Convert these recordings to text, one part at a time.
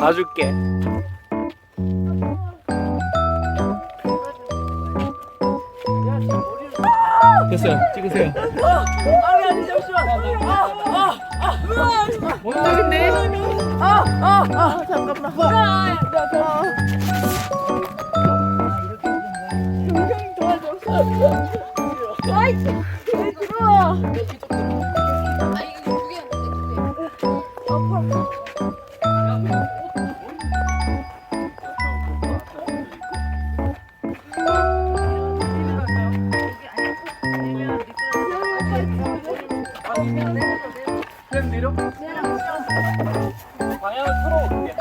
봐줄게. 됐어요. 찍으세요. 아니 아니 잠시만. 아아 아 뭔데? 아아 아 잠깐만. 경경이 도와줘. 아이? 아 이거 틀어볼게.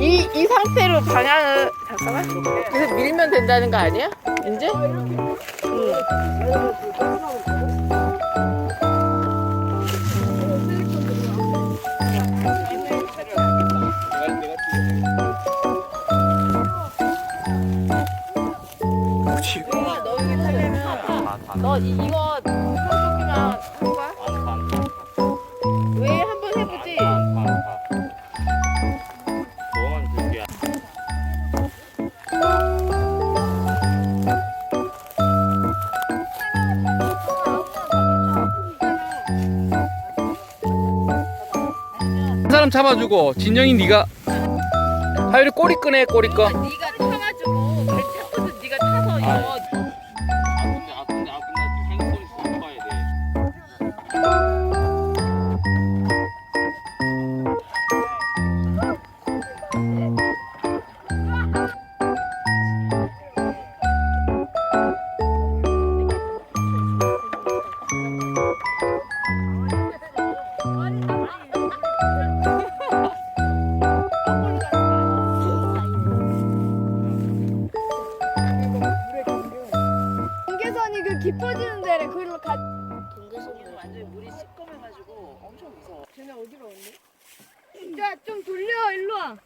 이이 이 상태로 방향을 잠깐만. 계속 밀면 된다는 거 아니야? 이제? 그렇지. 너 이거 사람 잡아주고 진영이 네가 하율이 꼬리 끄네 꼬리 꺼. 네가 타가지고 배 타고서 네가 타서 이거 깊어지는 데래 거기로 가. 완전히 물이 시꺼매가지고 엄청 무서워. 쟤네 어디로 왔니? 야 좀 돌려 일로 와.